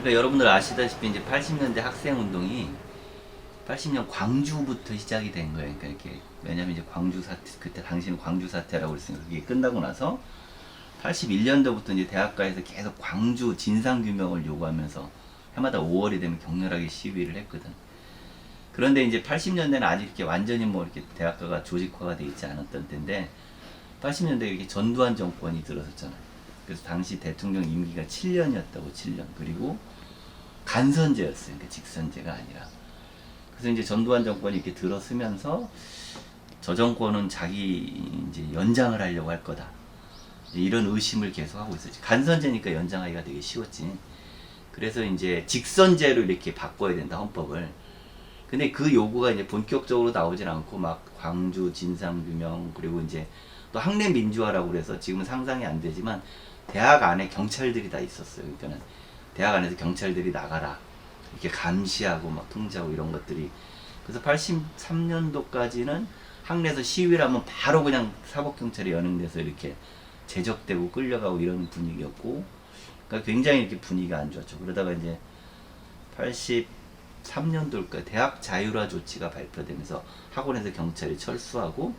그러니까 여러분들 아시다시피 이제 80년대 학생 운동이 80년 광주부터 시작이 된 거예요. 그러니까 이렇게 왜냐면 이제 광주 사태 그때 당시는 광주 사태라고 그랬으니까 그게 끝나고 나서 81년도부터 이제 대학가에서 계속 광주 진상 규명을 요구하면서 해마다 5월이 되면 격렬하게 시위를 했거든. 그런데 이제 80년대는 아직 이렇게 완전히 뭐 이렇게 대학가가 조직화가 돼 있지 않았던 때인데 80년대에 이렇게 전두환 정권이 들어섰잖아요. 그래서 당시 대통령 임기가 7년이었다고 7년. 그리고 간선제였어요. 그러니까 직선제가 아니라. 그래서 이제 전두환 정권이 이렇게 들어서면서 저 정권은 자기 이제 연장을 하려고 할 거다. 이런 의심을 계속 하고 있었지. 간선제니까 연장하기가 되게 쉬웠지. 그래서 이제 직선제로 이렇게 바꿔야 된다 헌법을. 근데 그 요구가 이제 본격적으로 나오진 않고 막 광주 진상 규명 그리고 이제 또 학내 민주화라고 그래서 지금은 상상이 안 되지만 대학 안에 경찰들이 다 있었어요. 그러니까는 대학 안에서 경찰들이 나가라. 이렇게 감시하고 막 통제하고 이런 것들이. 그래서 83년도까지는 학내에서 시위를 하면 바로 그냥 사법경찰이 연행돼서 이렇게 제적되고 끌려가고 이런 분위기였고 그러니까 굉장히 이렇게 분위기가 안 좋았죠. 그러다가 이제 83년도일까 대학 자율화 조치가 발표되면서 학원에서 경찰이 철수하고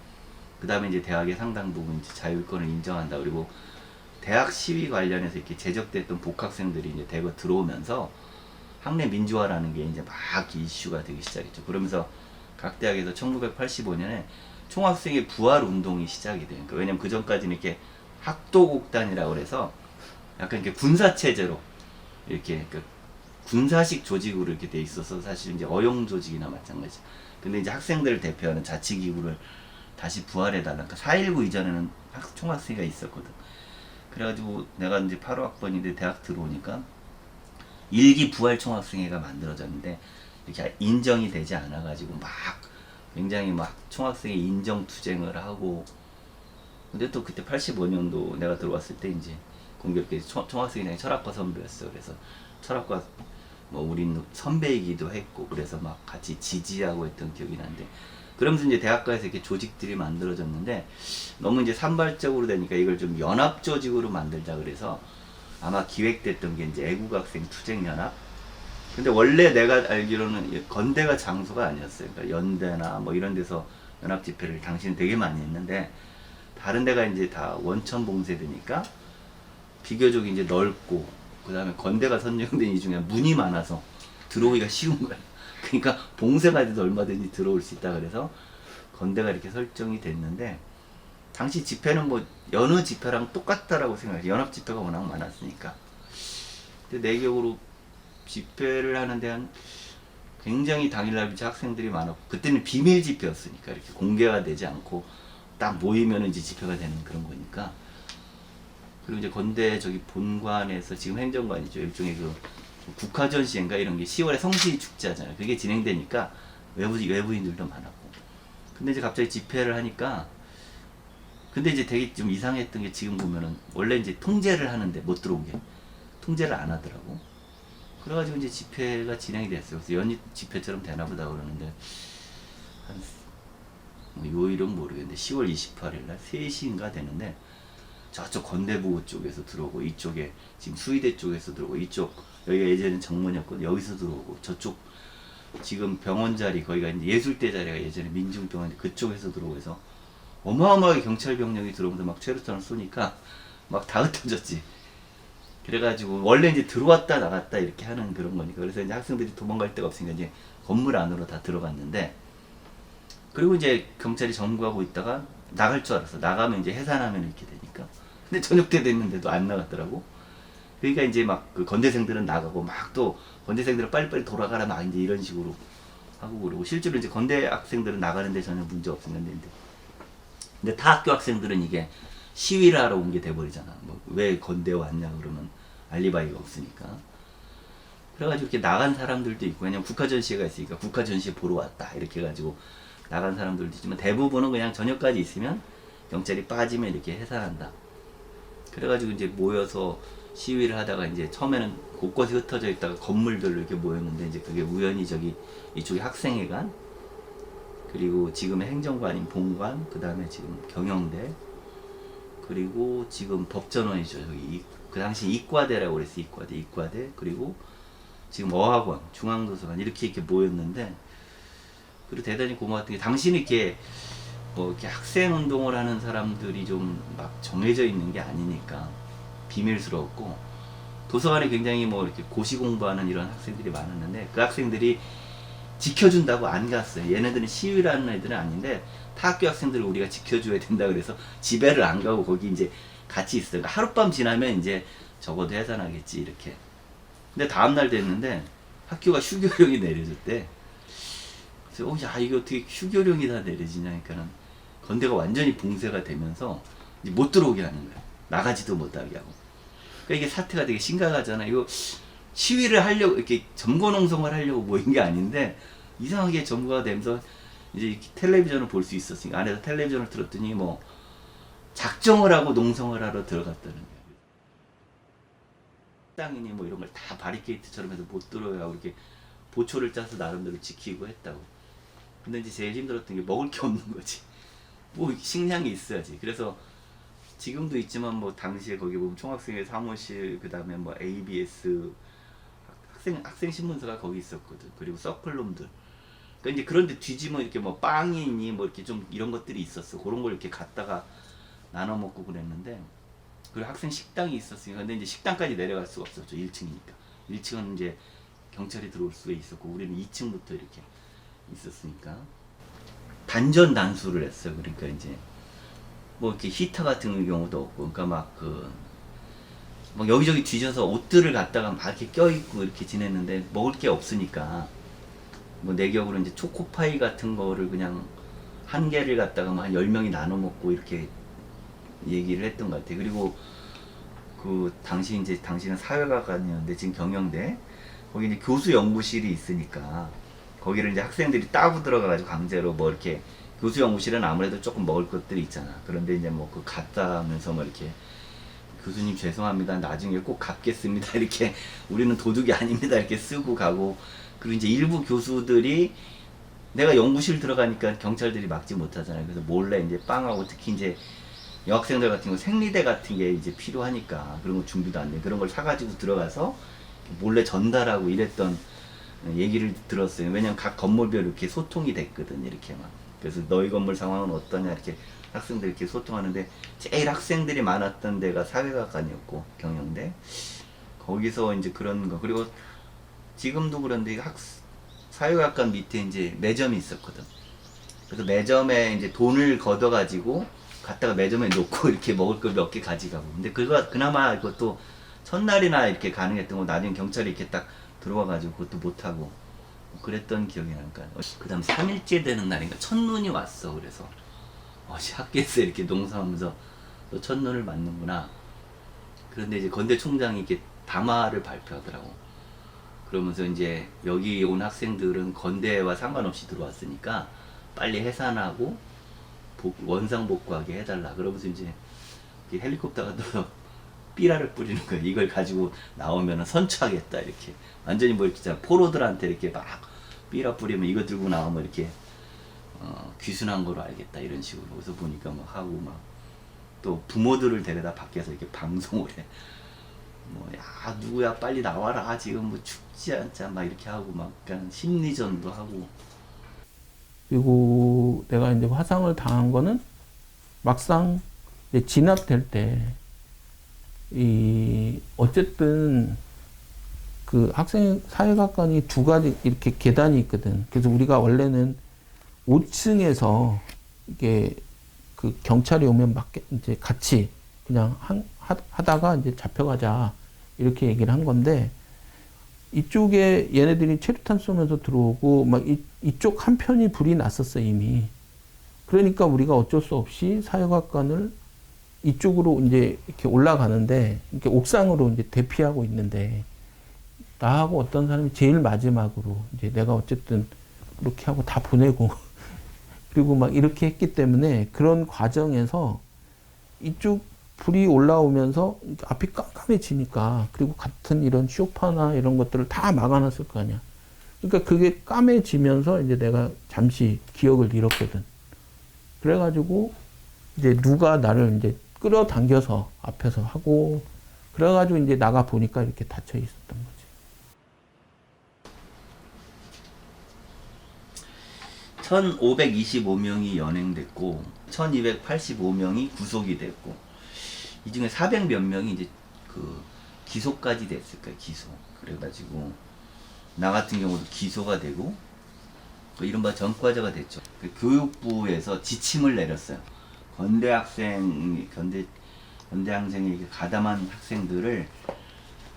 그 다음에 이제 대학의 상당 부분 이제 자율권을 인정한다. 그리고 대학 시위 관련해서 이렇게 제적됐던 복학생들이 이제 대거 들어오면서 학내 민주화라는 게 이제 막 이슈가 되기 시작했죠. 그러면서 각 대학에서 1985년에 총학생의 부활 운동이 시작이 돼요. 그러니까 왜냐면 그 전까지는 이렇게 학도곡단이라고 그래서 약간 이렇게 군사 체제로 이렇게 그 군사식 조직으로 이렇게 돼 있어서 사실 이제 어용 조직이나 마찬가지. 근데 이제 학생들을 대표하는 자치기구를 다시 부활해달라. 그러니까 4.19 이전에는 학, 총학생회가 있었거든. 그래가지고 내가 이제 8호 학번인데 대학 들어오니까 일기 부활 총학생회가 만들어졌는데 이렇게 인정이 되지 않아가지고 막 굉장히 막 총학생회 인정 투쟁을 하고 근데 또 그때 85년도 내가 들어왔을 때 이제 공교롭게 총- 총학생회장이 철학과 선배였어. 그래서 철학과 뭐 우린 선배이기도 했고 그래서 막 같이 지지하고 했던 기억이 나는데 그러면서 이제 대학가에서 이렇게 조직들이 만들어졌는데 너무 이제 산발적으로 되니까 이걸 좀 연합 조직으로 만들자 그래서 아마 기획됐던 게 이제 애국학생 투쟁연합 근데 원래 내가 알기로는 이 건대가 장소가 아니었어요. 그러니까 연대나 뭐 이런 데서 연합 집회를 당시는 되게 많이 했는데 다른 데가 이제 다 원천 봉쇄되니까 비교적 이제 넓고 그다음에 건대가 선정된 이 중에 문이 많아서 들어오기가 쉬운 거야. 그러니까 봉쇄가 돼도 얼마든지 들어올 수 있다 그래서 건대가 이렇게 설정이 됐는데 당시 집회는 뭐 여느 집회랑 똑같다라고 생각해. 연합 집회가 워낙 많았으니까. 근데 내 기억으로 집회를 하는데 한 굉장히 당일날 학생들이 많았고 그때는 비밀 집회였으니까 이렇게 공개가 되지 않고 딱 모이면 이제 집회가 되는 그런 거니까 그리고 이제 건대 저기 본관에서 지금 행정관이죠 일종의 그 국화전 시인가 이런 게 10월에 성시 축제 하잖아요. 그게 진행되니까 외부 외부인들도 많았고. 근데 이제 갑자기 집회를 하니까 근데 이제 되게 좀 이상했던 게 지금 보면은 원래 이제 통제를 하는데 못 들어오게 통제를 안 하더라고. 그래가지고 이제 집회가 진행이 됐어요. 그래서 연립 집회처럼 되나 보다 그러는데 한뭐 요일은 모르겠는데 10월 28일 날 3시인가 되는데 저쪽 건대부호 쪽에서 들어오고 이쪽에 지금 수의대 쪽에서 들어오고 이쪽 여기가 예전에 정문이었거든 여기서 들어오고 저쪽 지금 병원 자리 거기가 이제 예술대 자리가 예전에 민중병원 그쪽에서 들어오고 해서 어마어마하게 경찰 병력이 들어오면서 막 최루탄을 쏘니까 막 다 흩어졌지. 그래가지고 원래 이제 들어왔다 나갔다 이렇게 하는 그런 거니까. 그래서 이제 학생들이 도망갈 데가 없으니까 이제 건물 안으로 다 들어갔는데 그리고 이제 경찰이 점거하고 있다가 나갈 줄 알았어. 나가면 이제 해산하면 이렇게 되니까 근데 저녁 때 됐는데도 안 나갔더라고 그러니까 이제 막 그 건대생들은 나가고 막 또 건대생들은 빨리빨리 돌아가라 막 이제 이런 식으로 하고 그러고 실제로 이제 건대 학생들은 나가는데 전혀 문제 없었는데 근데 타 학교 학생들은 이게 시위를 하러 온 게 돼버리잖아. 뭐 왜 건대 왔냐 그러면 알리바이가 없으니까. 그래가지고 이렇게 나간 사람들도 있고 왜냐면 국화 전시회가 있으니까 국화 전시회 보러 왔다 이렇게 해가지고 나간 사람들도 있지만 대부분은 그냥 저녁까지 있으면 경찰이 빠지면 이렇게 해산한다. 그래가지고 이제 모여서 시위를 하다가 이제 처음에는 곳곳에 흩어져 있다가 건물별로 이렇게 모였는데 이제 그게 우연히 저기 이쪽에 학생회관 그리고 지금의 행정관인 본관 그 다음에 지금 경영대 그리고 지금 법전원이죠. 이- 그 당시 이과대라고 그랬어. 이과대, 이과대. 그리고 지금 어학원, 중앙도서관 이렇게 이렇게 모였는데 그리고 대단히 고마웠던 게 당신이 이렇게 뭐 이렇게 학생 운동을 하는 사람들이 좀 막 정해져 있는 게 아니니까 비밀스러웠고 도서관에 굉장히 뭐 이렇게 고시 공부하는 이런 학생들이 많았는데 그 학생들이 지켜준다고 안 갔어요. 얘네들은 시위를 하는 애들은 아닌데 타학교 학생들을 우리가 지켜줘야 된다 그래서 집에를 안 가고 거기 이제 같이 있어요. 그러니까 하룻밤 지나면 이제 적어도 해산하겠지 이렇게. 근데 다음 날 됐는데 학교가 휴교령이 내려졌대. 그래서 어, 야 이게 어떻게 휴교령이 다 내려지냐 그러니까는 건대가 완전히 봉쇄가 되면서 못 들어오게 하는 거야. 나가지도 못하게 하고. 그러니까 이게 사태가 되게 심각하잖아. 이거 시위를 하려고 이렇게 점거 농성을 하려고 모인 게 아닌데 이상하게 점거가 되면서 이제 텔레비전을 볼 수 있었으니까 안에서 텔레비전을 틀었더니 뭐 작정을 하고 농성을 하러 들어갔다는 거야. 땅이니 뭐 이런 걸 다 바리케이트처럼 해서 못 들어야 하고 이렇게 보초를 짜서 나름대로 지키고 했다고. 근데 이제 제일 힘들었던 게 먹을 게 없는 거지. 뭐 식량이 있어야지. 그래서 지금도 있지만 뭐 당시에 거기 보면 총학생회 사무실 그다음에 뭐 ABS 학생 학생 신문사가 거기 있었거든. 그리고 서클룸들. 그러니까 이제 그런데 뒤지면 이렇게 뭐 빵이 있니 뭐 이렇게 좀 이런 것들이 있었어. 그런 걸 이렇게 갖다가 나눠 먹고 그랬는데 그리고 학생 식당이 있었으니까 근데 이제 식당까지 내려갈 수가 없었죠. 1층이니까. 1층은 이제 경찰이 들어올 수가 있었고 우리는 2층부터 이렇게 있었으니까 단전 단수를 했어요. 그러니까 이제 뭐 이렇게 히터 같은 경우도 없고 그러니까 막 그 막 여기저기 뒤져서 옷들을 갖다가 막 이렇게 껴입고 이렇게 지냈는데 먹을 게 없으니까 뭐내 격으로 이제 초코파이 같은 거를 그냥 한 개를 갖다가 뭐한 10명이 나눠 먹고 이렇게 얘기를 했던 것 같아요. 그리고 그 당시 이제 당시는 사회과관이었는데 지금 경영대 거기 이제 교수 연구실이 있으니까 거기를 이제 학생들이 따고 들어가가지고 강제로 뭐 이렇게 교수 연구실은 아무래도 조금 먹을 것들이 있잖아. 그런데 이제 뭐 그 갔다 하면서 뭐 이렇게 교수님 죄송합니다. 나중에 꼭 갚겠습니다. 이렇게 우리는 도둑이 아닙니다. 이렇게 쓰고 가고 그리고 이제 일부 교수들이 내가 연구실 들어가니까 경찰들이 막지 못하잖아요. 그래서 몰래 이제 빵하고 특히 이제 여학생들 같은 경우 생리대 같은 게 이제 필요하니까 그런 거 준비도 안 돼. 그런 걸 사가지고 들어가서 몰래 전달하고 이랬던 얘기를 들었어요. 왜냐면 각 건물별로 이렇게 소통이 됐거든. 이렇게 막. 그래서 너희 건물 상황은 어떠냐 이렇게 학생들 이렇게 소통하는데 제일 학생들이 많았던 데가 사회과관이었고 경영대 거기서 이제 그런 거 그리고 지금도 그런데 학 사회과관 밑에 이제 매점이 있었거든. 그래서 매점에 이제 돈을 걷어가지고 갖다가 매점에 놓고 이렇게 먹을 걸 몇 개 가져가고. 근데 그거 그나마 그것도 첫날이나 이렇게 가능했던 거 나중에 경찰이 이렇게 딱 들어와가지고 그것도 못하고 그랬던 기억이 나니까. 그 다음 3일째 되는 날인가 첫눈이 왔어. 그래서 어, 씨, 학교에서 이렇게 농사하면서 너 첫눈을 맞는구나. 그런데 이제 건대 총장이 이렇게 담화를 발표하더라고. 그러면서 이제 여기 온 학생들은 건대와 상관없이 들어왔으니까 빨리 해산하고 복- 원상 복구하게 해달라. 그러면서 이제 헬리콥터가 또 삐라를 뿌리는 거야. 이걸 가지고 나오면 선처하겠다. 이렇게 완전히 뭐 진짜 포로들한테 이렇게 막 삐라 뿌리면 이거 들고 나오면 이렇게 어, 귀순한 거로 알겠다. 이런 식으로. 그래서 보니까 막 하고 막 또 부모들을 데려다 밖에서 이렇게 방송을 해. 뭐, 야, 누구야, 빨리 나와라. 지금 뭐 죽지 않자. 막 이렇게 하고, 막, 약간 심리전도 하고. 그리고 내가 이제 화상을 당한 거는 막상 진압될 때, 이, 어쨌든 그 학생 사회학관이 두 가지 이렇게 계단이 있거든. 그래서 우리가 원래는 5층에서 이게 그 경찰이 오면 막 이제 같이 그냥 한, 하, 하다가 이제 잡혀가자 이렇게 얘기를 한 건데 이쪽에 얘네들이 체류탄 쏘면서 들어오고 막 이, 이쪽 한 편이 불이 났었어 이미. 그러니까 우리가 어쩔 수 없이 사회과관을 이쪽으로 이제 이렇게 올라가는데 이렇게 옥상으로 이제 대피하고 있는데 나하고 어떤 사람이 제일 마지막으로 이제 내가 어쨌든 그렇게 하고 다 보내고 그리고 막 이렇게 했기 때문에 그런 과정에서 이쪽 불이 올라오면서 앞이 깜깜해지니까 그리고 같은 이런 쇼파나 이런 것들을 다 막아놨을 거 아니야. 그러니까 그게 까매지면서 이제 내가 잠시 기억을 잃었거든. 그래가지고 이제 누가 나를 이제 끌어당겨서 앞에서 하고 그래가지고 이제 나가 보니까 이렇게 닫혀 있었던 거지. 1,525명이 연행됐고 1,285명이 구속이 됐고 이 중에 400 몇 명이 이제 그 기소까지 됐을 거예요. 기소. 그래가지고 나 같은 경우도 기소가 되고 그 이른바 전과자가 됐죠. 그 교육부에서 지침을 내렸어요. 건대 학생, 건대 학생에게 가담한 학생들을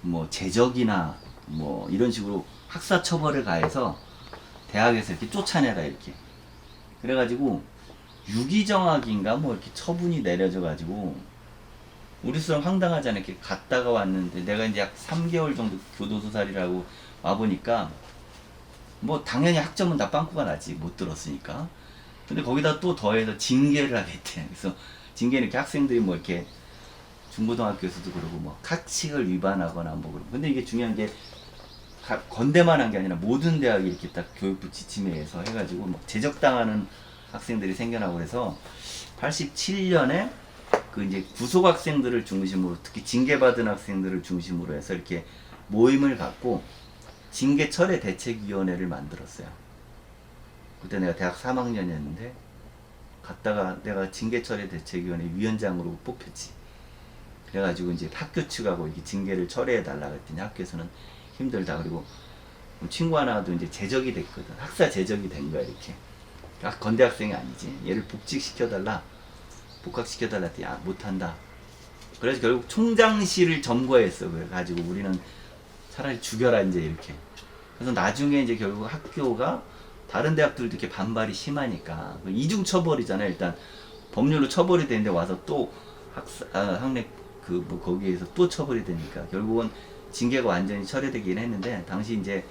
뭐 제적이나 뭐 이런 식으로 학사 처벌을 가해서 대학에서 이렇게 쫓아내라 이렇게. 그래가지고 유기정학인가 뭐 이렇게 처분이 내려져 가지고 우리 수랑 황당하잖아요. 이렇게 갔다가 왔는데 내가 이제 약 3개월 정도 교도소살이라고 와보니까 뭐 당연히 학점은 다 빵꾸가 나지 못 들었으니까. 근데 거기다 또 더해서 징계를 하겠대. 그래서 징계는 이렇게 학생들이 뭐 이렇게 중고등학교에서도 그러고 뭐 학칙을 위반하거나 뭐 그러고. 근데 이게 중요한 게 가- 건대만 한 게 아니라 모든 대학이 이렇게 딱 교육부 지침에 의해서 해가지고 막 제적당하는 학생들이 생겨나고 그래서 87년에 그 이제 구속 학생들을 중심으로 특히 징계받은 학생들을 중심으로 해서 이렇게 모임을 갖고 징계 철회 대책위원회를 만들었어요. 그때 내가 대학 3학년이었는데 갔다가 내가 징계 철회 대책위원회 위원장으로 뽑혔지. 그래가지고 이제 학교 측하고 이렇게 징계를 철회해 달라 그랬더니 학교에서는 힘들다 그리고 뭐 친구 하나도 이제 제적이 됐거든. 학사 제적이 된 거야 이렇게. 아, 건대 학생이 아니지. 얘를 복직시켜 달라. 복학시켜 달라 했더니 아, 못한다. 그래서 결국 총장실을 점거했어. 그래가지고 우리는 차라리 죽여라 이제 이렇게. 그래서 나중에 이제 결국 학교가 다른 대학들도 이렇게 반발이 심하니까 그 이중 처벌이잖아요. 일단 법률로 처벌이 되는데 와서 또 학사 아, 학내 그 뭐 거기에서 또 처벌이 되니까 결국은 징계가 완전히 철회되긴 했는데 당시 이제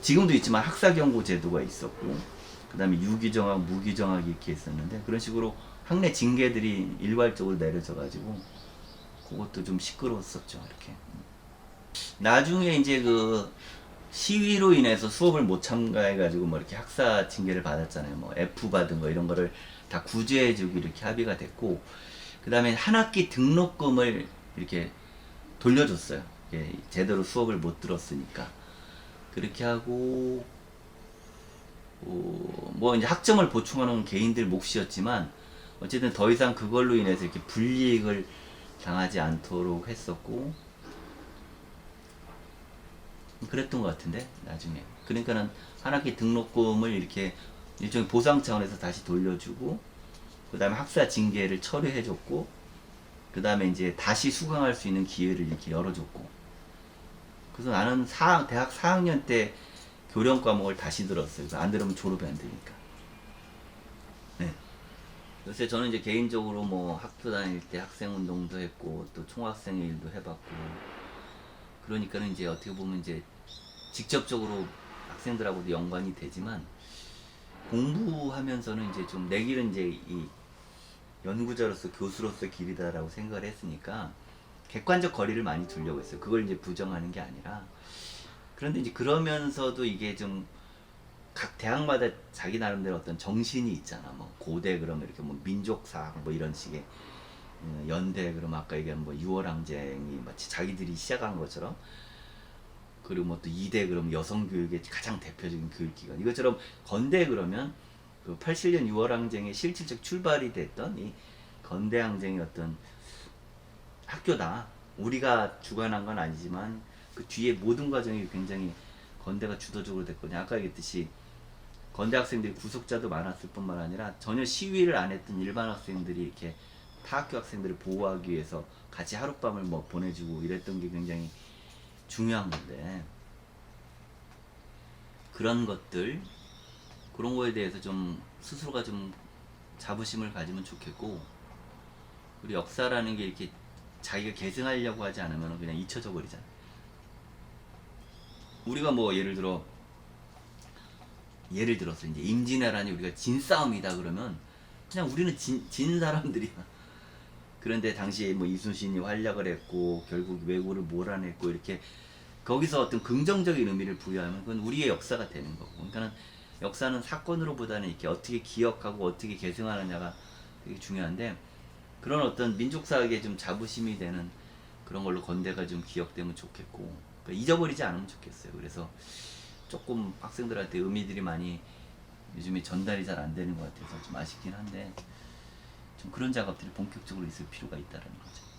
지금도 있지만 학사 경고 제도가 있었고 그다음에 유기정학, 무기정학이 이렇게 있었는데 그런 식으로 학내 징계들이 일괄적으로 내려져 가지고 그것도 좀 시끄러웠었죠 이렇게. 나중에 이제 그 시위로 인해서 수업을 못 참가해 가지고 뭐 이렇게 학사 징계를 받았잖아요. 뭐 F 받은 거 이런 거를 다 구제해 주고 이렇게 합의가 됐고 그 다음에 한 학기 등록금을 이렇게 돌려줬어요. 예, 제대로 수업을 못 들었으니까 그렇게 하고 어, 뭐 이제 학점을 보충하는 개인들 몫이었지만 어쨌든 더 이상 그걸로 인해서 이렇게 불이익을 당하지 않도록 했었고 그랬던 것 같은데 나중에 그러니까는 한 학기 등록금을 이렇게 일종의 보상 차원에서 다시 돌려주고 그 다음에 학사 징계를 철회해줬고 그 다음에 이제 다시 수강할 수 있는 기회를 이렇게 열어줬고 그래서 나는 사, 대학 4학년 때 교련 과목을 다시 들었어요. 안 들으면 졸업이 안 되니까. 네. 요새 저는 이제 개인적으로 뭐 학교 다닐 때 학생 운동도 했고 또 총학생 일도 해봤고 그러니까는 이제 어떻게 보면 이제 직접적으로 학생들하고도 연관이 되지만 공부하면서는 이제 좀 내 길은 이제 이 연구자로서 교수로서 길이다라고 생각을 했으니까 객관적 거리를 많이 두려고 했어요. 그걸 이제 부정하는 게 아니라 그런데 이제 그러면서도 이게 좀 각 대학마다 자기 나름대로 어떤 정신이 있잖아. 뭐 고대 그러면 이렇게 뭐 민족사학 뭐 이런 식의 어, 연대 그러면 아까 얘기한 뭐 유월항쟁이 마치 자기들이 시작한 것처럼 그리고 뭐또 이대 그러면 여성 교육의 가장 대표적인 교육 기관 이것처럼 건대 그러면 그 87년 유월항쟁의 실질적 출발이 됐던 이 건대 항쟁의 어떤 학교다. 우리가 주관한 건 아니지만 그 뒤에 모든 과정이 굉장히 건대가 주도적으로 됐거든요. 아까 얘기했듯이 건대 학생들이 구속자도 많았을 뿐만 아니라 전혀 시위를 안 했던 일반 학생들이 이렇게 타 학교 학생들을 보호하기 위해서 같이 하룻밤을 뭐 보내주고 이랬던 게 굉장히 중요한 건데 그런 것들 그런 거에 대해서 좀 스스로가 좀 자부심을 가지면 좋겠고 우리 역사라는 게 이렇게 자기가 계승하려고 하지 않으면 그냥 잊혀져 버리잖아. 우리가 뭐 예를 들어 예를 들어서 이제 임진왜란이 우리가 진 싸움이다 그러면 그냥 우리는 진, 진 사람들이야. 그런데 당시에 뭐 이순신이 활약을 했고 결국 왜구를 몰아냈고 이렇게 거기서 어떤 긍정적인 의미를 부여하면 그건 우리의 역사가 되는 거고. 그러니까는 역사는 사건으로보다는 이렇게 어떻게 기억하고 어떻게 계승하느냐가 되게 중요한데 그런 어떤 민족사학에 좀 자부심이 되는 그런 걸로 건대가 좀 기억되면 좋겠고 그러니까 잊어버리지 않으면 좋겠어요. 그래서 조금 학생들한테 의미들이 많이 요즘에 전달이 잘 안 되는 것 같아서 좀 아쉽긴 한데 좀 그런 작업들이 본격적으로 있을 필요가 있다는 거죠.